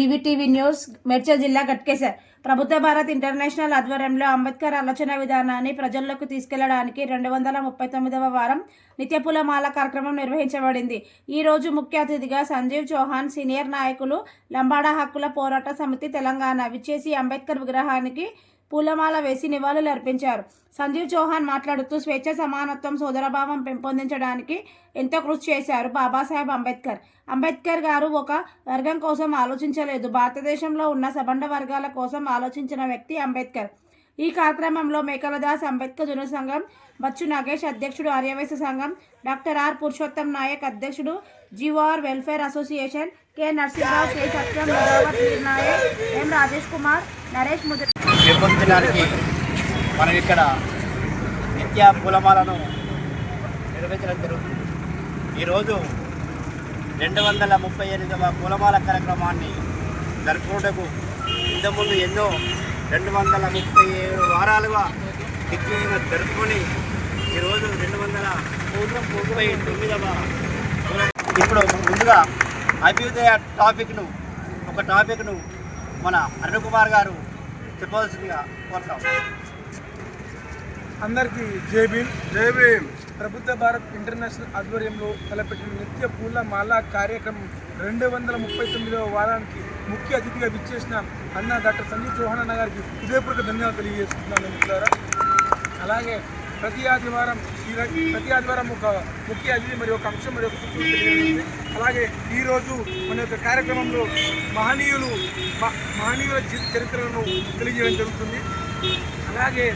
జీవీటీవీ news Medchal జిల్లా గట్కేసర్. ప్రభుత్వ Bharat international ఆధ్వర్యంలో అంబేద్కర్ ఆలోచన విధానాన్ని ప్రజల్లోకి తీసుకెళ్ళడానికి రెండు వందల ముప్పై తొమ్మిదవ వారం నిత్యపులమాల కార్యక్రమం నిర్వహించబడింది. ఈ రోజు ముఖ్య అతిథిగా సంజీవ్ చౌహాన్ సీనియర్ నాయకులు లంబాడా హక్కుల పోరాట సమితి తెలంగాణ విచ్చేసి అంబేద్కర్ విగ్రహానికి పూలమాల వేసి నివాళులు అర్పించారు సంజీవ్ చౌహాన్ మాట్లాడుతూ స్వేచ్ఛ సమానత్వం సోదరభావం పెంపొందించడానికి ఎంతో కృషి చేశారు బాబాసాహెబ్ అంబేద్కర్. అంబేద్కర్ గారు ఒక వర్గం కోసం ఆలోచించలేదు. భారతదేశంలో ఉన్న సబండ వర్గాల కోసం ఆలోచించిన వ్యక్తి అంబేద్కర్. ఈ కార్యక్రమంలో మేకలదాస్ అంబేద్కర్ జన సంఘం బచ్చు నాగేష్ అధ్యక్షుడు ఆర్యవేశ సంఘం డాక్టర్ ఆర్ పురుషోత్తం నాయక్ అధ్యక్షుడు GOR welfare association K Narasimharao K Satyam Nayak M Rajesh Kumar Naresh Mudra పెంపొందించడానికి మనం ఇక్కడ నిత్య పూలమాలను నిర్వహించడం జరుగుతుంది. ఈరోజు రెండు వందల ముప్పై ఎనిమిదవ పూలమాల కార్యక్రమాన్ని జరుపుకోవటకు ఇంతకుముందు ఎన్నో రెండు వందల ముప్పై ఏడు వారాలుగా దిగ్విజయంగా జరుపుకొని ఈరోజు రెండు వందల ముప్పై తొమ్మిదవ ఇప్పుడు ముందుగా అభ్యుదయ టాపిక్ను ఒక టాపిక్ను మన అరుణ్ కుమార్ గారు చెప్పవలసిందిగా కోరుతాం. అందరికీ జై భీమ్. జై భీమ్. ప్రభుత్వ భారత్ ఇంటర్నేషనల్ ఆధ్వర్యంలో తలపెట్టిన నిత్య పూల మాల కార్యక్రమం రెండు వందల ముప్పై తొమ్మిదవ వారానికి ముఖ్య అతిథిగా విచ్చేసిన అన్న డాక్టర్ సంజీవ్ చౌహాన్ అన్న గారికి హృదయపూర్వక ధన్యవాదాలు తెలియజేస్తున్నాను. మిత్రులారా అలాగే ప్రతి ఆదివారం ఈ ప్రతి ఆదివారం ఒక ముఖ్య అతిథి మరి ఒక అంశం మరి ఒక అలాగే ఈరోజు మన యొక్క కార్యక్రమంలో మహనీయులు మ- మహనీయుల చరిత్రలను తెలియజేయడం జరుగుతుంది. అలాగే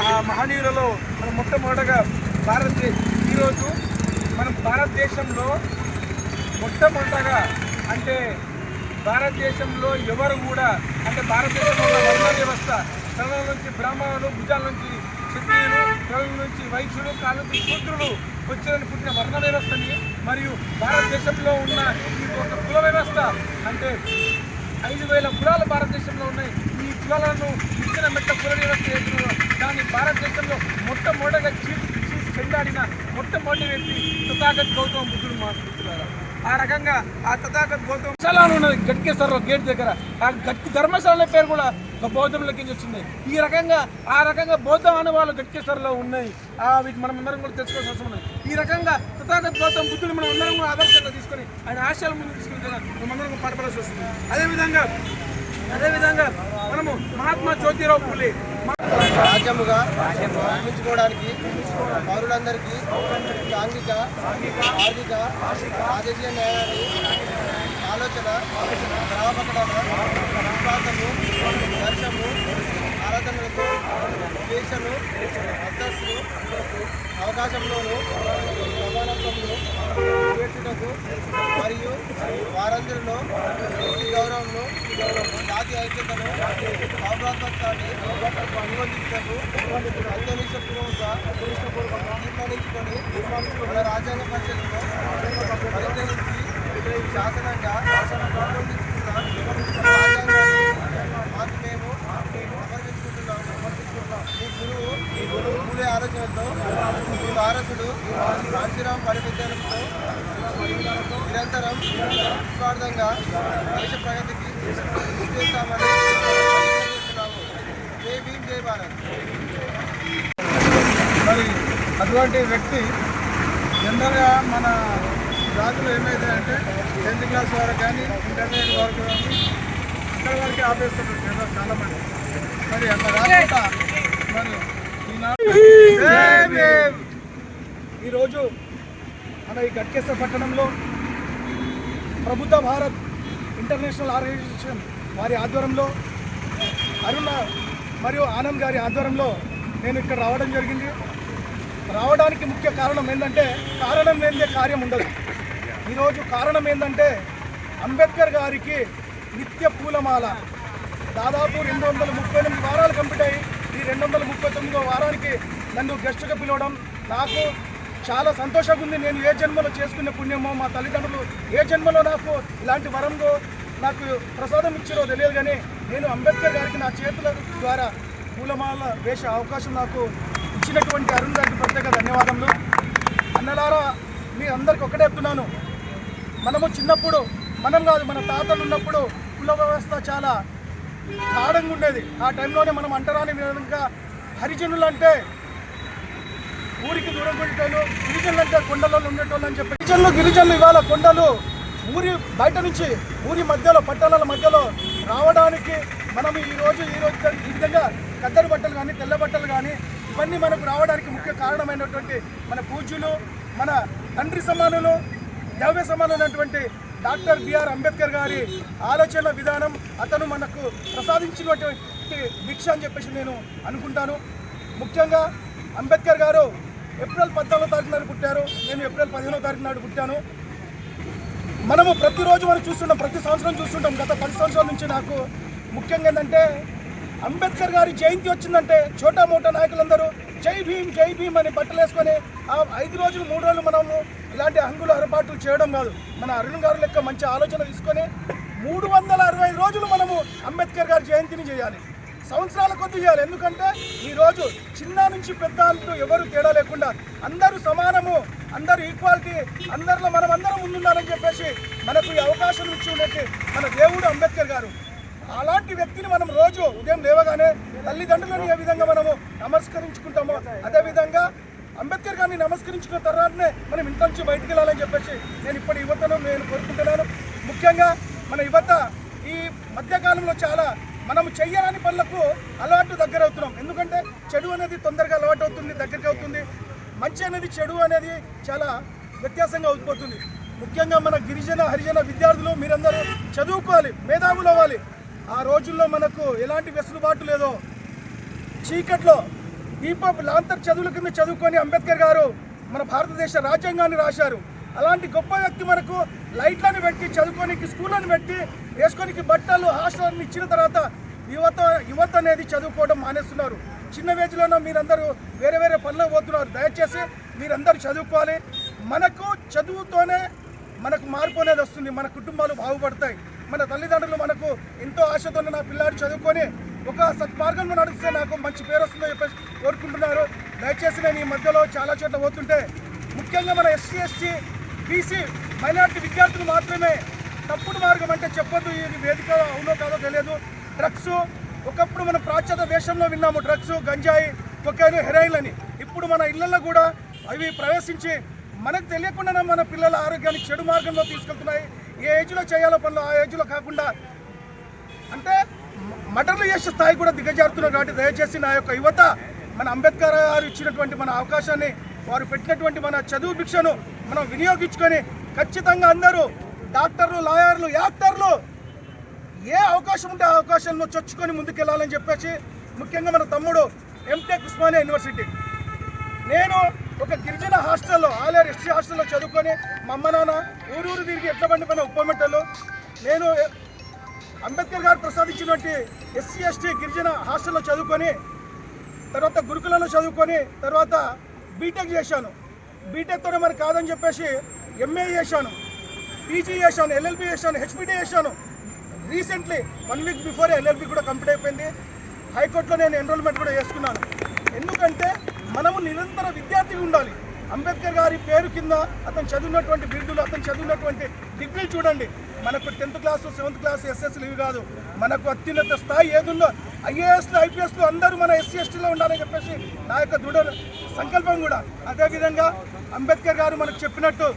ఆ మహనీయులలో మనం మొట్టమొదటగా భారతదేశ ఈరోజు మనం భారతదేశంలో మొట్టమొదటగా అంటే భారతదేశంలో ఎవరు కూడా అంటే భారతదేశంలో వర్ణ వ్యవస్థ తల నుంచి బ్రాహ్మణులు భుజాల నుంచి క్షత్రియులు నుంచి వైద్యులు కాళ్ళ నుంచి శూద్రులు పుట్టిన వర్ణ వ్యవస్థని మరియు భారతదేశంలో ఉన్న ఈ ఒక కుల వ్యవస్థ అంటే ఐదు వేల కులాలు భారతదేశంలో ఉన్నాయి. ఈ కులాలను ఇచ్చిన మెట్ట కుల వ్యవస్థ ఎదురు దాన్ని భారతదేశంలో మొట్టమొదటగా చీ చీటి చెండాడిన మొట్టమొదటి వ్యక్తి తథాగత్ గౌతమ బుద్ధుడు మాట్లాడుతున్నారు ఆ రకంగా ఆ తథాగత్ గౌతమ ధర్మశాల ఉన్నది గట్కేశ్వరరావు గేట్ దగ్గర. ఆ గట్కి ధర్మశాల పేరు కూడా ఒక కింద వచ్చింది. ఈ రకంగా ఆ రకంగా బౌద్ధ ఆనవాళ్ళు గట్కేశ్వరలో ఉన్నాయి. ఆ వీటి మనం అందరం కూడా తెలుసుకోవాల్సిన అవసరం ఈ రకంగా తథాగత్ గౌతమ బుద్ధుడు మనం అందరం కూడా ఆదర్శంగా తీసుకొని ఆయన ఆశయాల ముందు తీసుకుని మనమందరం అందరం పాటుపడాల్సి వస్తుంది. అదేవిధంగా అదేవిధంగా మనము మహాత్మా జ్యోతిరావు పూలే రాజ్యముగా నిర్మించుకోవడానికి పౌరులందరికీ సాంఘిక ఆర్థిక రాజకీయ న్యాయాన్ని ఆలోచన గ్రామపకడన విశ్వాసము దర్శము ఆరాధనలకు స్వేచ్ఛను అంతస్తులు అవకాశంలోను సమానత్వంలో చేర్చుటకు మరియు వారందరిలో వ్యక్తి గౌరవంను జాతి ఐక్యతను అవగాహత్వాన్ని అనుబంధించటకు అంతరిక్షపూర్వక తీర్మానించుకొని మన రాజ్యాంగ పరిషత్తులో పరిగణించి శాసనంగా రూపొందించుకున్న రాజ్యాంగాన్ని మాకు మేము సమర్పించుకుంటున్నాం సమర్పించుకుంటున్నాం ఈ గురువు ఈ గురువు పూలే ఆలోచనతో ఈ వారసుడు కాంచీరాం పరివిద్యాలయంతో నిరంతరం నిస్వార్థంగా దేశ ప్రగతికి కృషి చేస్తామని తెలియజేస్తున్నాము. జై భీమ్ జై భారత్. మరి అటువంటి వ్యక్తి జనరల్గా మన జాతులు ఏమైతే అంటే టెన్త్ క్లాస్ వరకు కానీ ఇంటర్మీడియట్ వరకు కానీ ఇక్కడ వరకు ఆపేస్తున్నారు జనరల్ చాలా మంది మరి అట్లా కాకుండా మరి ఈరోజు మన ఈ గట్కేశ్వర పట్టణంలో ప్రభుత్వ భారత్ ఇంటర్నేషనల్ ఆర్గనైజేషన్ వారి ఆధ్వర్యంలో అరుణ మరియు ఆనంద్ గారి ఆధ్వర్యంలో నేను ఇక్కడ రావడం జరిగింది. రావడానికి ముఖ్య కారణం ఏంటంటే కారణం లేనిదే కార్యం ఉండదు. ఈరోజు కారణం ఏంటంటే అంబేద్కర్ గారికి నిత్య పూలమాల దాదాపు రెండు వందల ముప్పై ఎనిమిది వారాలు కంప్లీట్ అయ్యి ఈ రెండు వందల ముప్పై తొమ్మిదో వారానికి నన్ను గెస్ట్గా పిలవడం నాకు చాలా సంతోషంగా ఉంది నేను ఏ జన్మలో చేసుకునే పుణ్యమో మా తల్లిదండ్రులు ఏ జన్మలో నాకు ఇలాంటి వరంలో నాకు ప్రసాదం ఇచ్చారో తెలియదు కానీ నేను అంబేద్కర్ గారికి నా చేతుల ద్వారా పూలమాల వేసే అవకాశం నాకు ఇచ్చినటువంటి అరుణ్ గారికి ప్రత్యేక ధన్యవాదములు. అన్నలారా మీ అందరికి ఒకటే చెప్తున్నాను. మనము చిన్నప్పుడు మనం కాదు మన తాతలు ఉన్నప్పుడు కుల వ్యవస్థ చాలా గాఢంగా ఉండేది. ఆ టైంలోనే మనం అంటరాని విధంగా హరిజనులు అంటే ఊరికి దూరం కొట్టేటోళ్ళు గిరిజనులు అంటే కొండలలో ఉండేటోళ్ళు అని చెప్పి గిరిజనులు గిరిజనులు ఇవాళ కొండలు ఊరి బయట నుంచి ఊరి మధ్యలో పట్టణాల మధ్యలో రావడానికి మనం ఈ రోజు ఈ రోజు విధంగా కద్దరు బట్టలు కానీ తెల్ల బట్టలు కానీ ఇవన్నీ మనకు రావడానికి ముఖ్య కారణమైనటువంటి మన పూజ్యులు మన తండ్రి సమానులు దైవ సమానమైనటువంటి డాక్టర్ బిఆర్ అంబేద్కర్ గారి ఆలోచన విధానం అతను మనకు ప్రసాదించినటువంటి దీక్ష అని చెప్పేసి నేను అనుకుంటాను. ముఖ్యంగా అంబేద్కర్ గారు ఏప్రిల్ పద్నాలుగో తారీఖు నాడు పుట్టారు. నేను ఏప్రిల్ పదిహేనో తారీఖు నాడు పుట్టాను. మనము ప్రతిరోజు మనం చూస్తుంటాం ప్రతి సంవత్సరం చూస్తుంటాం. గత పది సంవత్సరాల నుంచి నాకు ముఖ్యంగా ఏంటంటే అంబేద్కర్ గారి జయంతి వచ్చిందంటే చోటా మోటా నాయకులందరూ జై భీమ్ జై భీమ్ అని బట్టలు వేసుకొని ఆ ఐదు రోజులు మూడు రోజులు మనము ఇలాంటి హంగులు అరపాట్లు చేయడం కాదు. మన అరుణ్ గారు లెక్క మంచి ఆలోచన తీసుకొని మూడు వందల అరవై ఐదు రోజులు మనము అంబేద్కర్ గారి జయంతిని చేయాలి. సంవత్సరాల కొద్ది చేయాలి. ఎందుకంటే ఈరోజు చిన్న నుంచి పెద్ద అంటూ ఎవరు తేడా లేకుండా అందరూ సమానము అందరూ ఈక్వాలిటీ అందరిలో మనం అందరం ముందున్నారని చెప్పేసి మనకు ఈ అవకాశం ఇచ్చి ఉండేది మన దేవుడు అంబేద్కర్ గారు. అలాంటి వ్యక్తిని మనం రోజు ఉదయం లేవగానే తల్లిదండ్రులను ఏ విధంగా మనము నమస్కరించుకుంటామో అదేవిధంగా అంబేద్కర్ గారిని నమస్కరించుకున్న తర్వాతనే మనం ఇంత నుంచి బయటికి వెళ్ళాలని చెప్పేసి నేను ఇప్పటి యువతను నేను కోరుకుంటున్నాను. ముఖ్యంగా మన యువత ఈ మధ్యకాలంలో చాలా మనం చెయ్యరాని పనులకు అలవాటు దగ్గర అవుతున్నాం ఎందుకంటే చెడు అనేది తొందరగా అలవాటు అవుతుంది దగ్గరికి అవుతుంది. మంచి అనేది చెడు అనేది చాలా వ్యత్యాసంగా అవుతుంది ముఖ్యంగా మన గిరిజన హరిజన విద్యార్థులు మీరందరూ చదువుకోవాలి మేధావులు అవ్వాలి. ఆ రోజుల్లో మనకు ఎలాంటి వెసులుబాటు లేదో చీకట్లో దీప లాంతర్ చదువుల కింద చదువుకొని అంబేద్కర్ గారు మన భారతదేశ రాజ్యాంగాన్ని రాశారు. అలాంటి గొప్ప వ్యక్తి మనకు లైట్లను పెట్టి చదువుకోనికి స్కూళ్ళని పెట్టి వేసుకోనికి బట్టలు హాస్టల్ని ఇచ్చిన తర్వాత యువత యువత అనేది చదువుకోవడం మానేస్తున్నారు. చిన్న వేజ్లోనూ మీరందరూ వేరే వేరే పనులకు పోతున్నారు. దయచేసి మీరందరూ చదువుకోవాలి. మనకు చదువుతోనే మనకు మార్పు అనేది వస్తుంది. మన కుటుంబాలు బాగుపడతాయి. మన తల్లిదండ్రులు మనకు ఎంతో ఆశతో నా పిల్లాడు చదువుకొని ఒక సత్మార్గంలో నడిస్తే నాకు మంచి పేరు వస్తుందని చెప్పేసి కోరుకుంటున్నారు. దయచేసి నేను ఈ మధ్యలో చాలా చోట్ల పోతుంటే ముఖ్యంగా మన ఎస్సీ ఎస్టీ బీసీ మైనార్టీ విద్యార్థులు మాత్రమే తప్పుడు మార్గం అంటే చెప్పొద్దు. ఇది వేదిక అవునో కాదో తెలియదు. డ్రగ్స్ ఒకప్పుడు మనం ప్రాచ్యత దేశంలో విన్నాము. డ్రగ్స్ గంజాయి కొకైన్ హెరాయిన్ అని. ఇప్పుడు మన ఇళ్ళలో కూడా అవి ప్రవేశించి మనకు తెలియకుండానే మన పిల్లల ఆరోగ్యాన్ని చెడు మార్గంలో తీసుకెళ్తున్నాయి. ఏ ఏజ్లో చేయాలో పనులు ఆ ఏజ్లో కాకుండా అంటే మ- మటర్లు చేసే స్థాయి కూడా దిగజారుతున్నారు కాబట్టి దయచేసి నా యొక్క యువత మన అంబేద్కర్ గారు ఇచ్చినటువంటి మన అవకాశాన్ని వారు పెట్టినటువంటి మన చదువు భిక్షను మనం వినియోగించుకొని ఖచ్చితంగా అందరూ డాక్టర్లు లాయర్లు యాక్టర్లు ఏ అవకాశం ఉంటే ఆ అవకాశాలను చొచ్చుకొని ముందుకెళ్ళాలని చెప్పేసి ముఖ్యంగా మన తమ్ముడు ఎంటెక్ ఉస్మానియా యూనివర్సిటీ. నేను ఒక గిరిజన హాస్టల్లో ఆలేరు ఎస్టీ హాస్టల్లో చదువుకొని మా అమ్మ నాన్న ఊరూరు తిరిగి ఎట్ల బండి పైన ఉప్పమెట్టలు నేను అంబేద్కర్ గారు ప్రసాదించినటువంటి ఎస్సీ ఎస్టీ గిరిజన హాస్టల్లో చదువుకొని తర్వాత గురుకులలో చదువుకొని తర్వాత బీటెక్ చేశాను. బీటెక్తోనే మరి కాదని చెప్పేసి ఎంఏ చేశాను పీజీ చేశాను ఎల్ఎల్బి చేశాను హెచ్పిడి చేశాను. Recently one week before LLB కూడా కంప్లీట్ అయిపోయింది. హైకోర్టులో నేను ఎన్రోల్మెంట్ కూడా చేసుకున్నాను. ఎందుకంటే మనము నిరంతర విద్యార్థిగా ఉండాలి. అంబేద్కర్ గారి పేరు కింద అతను చదివినటువంటి బిరుదులు అతను చదివినటువంటి డిగ్రీలు చూడండి. మనకు టెన్త్ క్లాసు సెవెంత్ క్లాస్ ఎస్ఎస్లు ఇవి కాదు. మనకు అత్యున్నత స్థాయి ఏదుందో ఐఏఎస్లు ఐపీఎస్లు అందరూ మన ఎస్సీ ఎస్టీలో ఉండాలని చెప్పేసి నా యొక్క దృఢ సంకల్పం కూడా. అదేవిధంగా అంబేద్కర్ గారు మనకు చెప్పినట్టు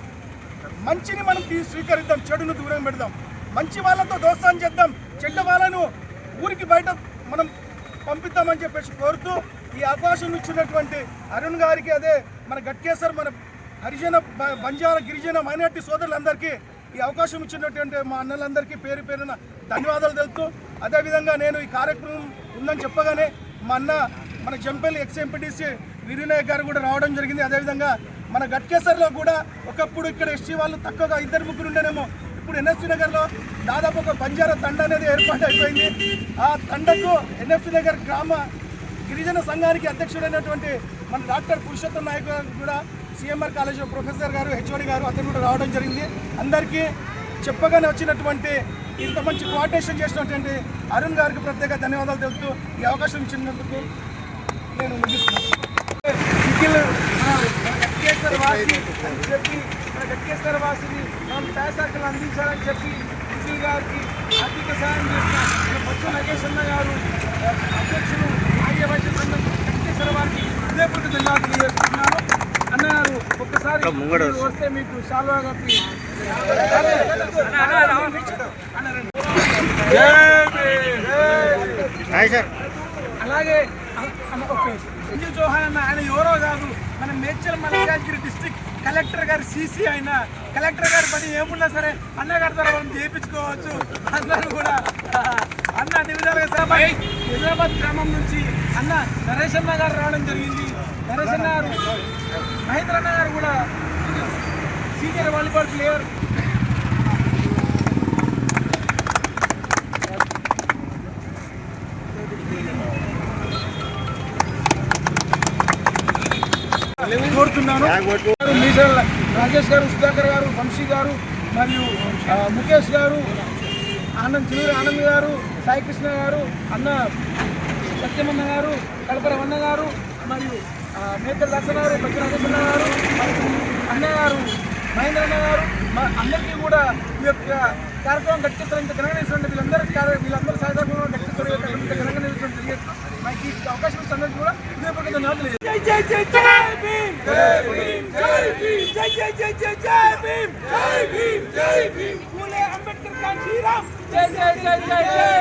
మంచిని మనం స్వీకరిద్దాం చెడును దూరం పెడదాం. మంచి వాళ్ళతో దోస్తాన్ని చేద్దాం. చెడ్డ వాళ్ళను ఊరికి బయట మనం పంపిద్దామని చెప్పేసి కోరుతూ ఈ అవకాశం ఇచ్చినటువంటి అరుణ్ గారికి అదే మన గట్కేసర్ మన హరిజన బంజార బంజారా గిరిజన మైనార్టీ సోదరులందరికీ ఈ అవకాశం ఇచ్చినటువంటి మా అన్నలందరికీ పేరు పేరున ధన్యవాదాలు తెలుపుతూ అదేవిధంగా నేను ఈ కార్యక్రమం ఉందని చెప్పగానే మా అన్న మన జంపల్లి ఎక్స్ ఎంపీటీసీ వీరునాయక్ గారు కూడా రావడం జరిగింది. అదేవిధంగా మన గట్కేసర్లో కూడా ఒకప్పుడు ఇక్కడ ఎస్టీ వాళ్ళు తక్కువగా ఇద్దరు ముగ్గురు ఉండేనేమో ఇప్పుడు ఎన్ఎఫ్సి నగర్లో దాదాపు ఒక బంజారా తండ అనేది ఏర్పాటు అయిపోయింది ఆ తండకు ఎన్ఎఫ్సి నగర్ గ్రామ గిరిజన సంఘానికి అధ్యక్షుడైనటువంటి మన డాక్టర్ పురుషోత్తం నాయక్ గారు కూడా సిఎంఆర్ కాలేజ్ ప్రొఫెసర్ గారు హెచ్ఓడి గారు అతను కూడా రావడం జరిగింది. అందరికీ చెప్పగానే వచ్చినటువంటి ఇంత మంచి కోఆర్డినేషన్ చేసినటువంటి అరుణ్ గారికి ప్రత్యేక ధన్యవాదాలు తెలుపుతూ ఈ అవకాశం ఇచ్చినందుకు నేను ముగిస్తున్నాను. వాసి అని చెప్పి మన గట్కేశ్వర వాసిని మనం శాసకులు అందించాలని చెప్పి గారికి ఆర్థిక సాయం చేసిన మన బొత్స అన్న గారు అధ్యక్షులు ఆర్య వైద్య సంఘం వెంకటేశ్వర వారికి హృదయపూర్వక ధన్యవాదాలు తెలియజేస్తున్నాను అన్నగారు ఒక్కసారి వస్తే మీకు శాల్వా కప్పి. అలాగే సంజీవ్ చౌహాన్ అన్న ఆయన ఎవరో కాదు. మన మేడ్చల్ మల్లికార్జున డిస్ట్రిక్ట్ కలెక్టర్ గారి సీసీ అయిన. కలెక్టర్ గారి పని ఏమున్నా సరే అన్నగారి ద్వారా మనం చేయించుకోవచ్చు. అందరూ కూడా అన్న సభ- హైదరాబాద్ గ్రామం నుంచి అన్న నరేష్ అన్న గారు రావడం జరిగింది. నరేష్ అన్న గారు మహేంద్ర అన్న గారు కూడా సీనియర్ వాలీబాల్ ప్లేయర్. కోరుతున్నాను. మీసల్ రాజేష్ గారు సుధాకర్ గారు వంశీ గారు మరియు ముఖేష్ గారు ఆనంద్ చివరి ఆనంద్ గారు సాయి కృష్ణ గారు అన్న సత్యమన్న గారు కడపరవన్న గారు మరియు మేకల్ దర్శన గారు పచ్చి రాజేశ్వర గారు మరియు అన్న గారు మహేంద్ర అన్న గారు మా అందరికీ కూడా ఈ యొక్క కార్యక్రమం గట్టించడానికి తెలంగాణ వీళ్ళందరూ కార్య- వీళ్ళందరూ సహకారంలో గట్టిస్తారు తెలంగాణ తెలియజేస్తున్నాం మాకు ఈ అవకాశం కూడా తెలియజేస్తున్నాం. జై జై జై భీమ్! జై భీమ్! జై భీమ్! జై జై జై జై జై భీమ్! జై భీమ్! జై భీమ్! పూలే అంబేద్కర్ కాంచీరామ్ జై జై జై జై జై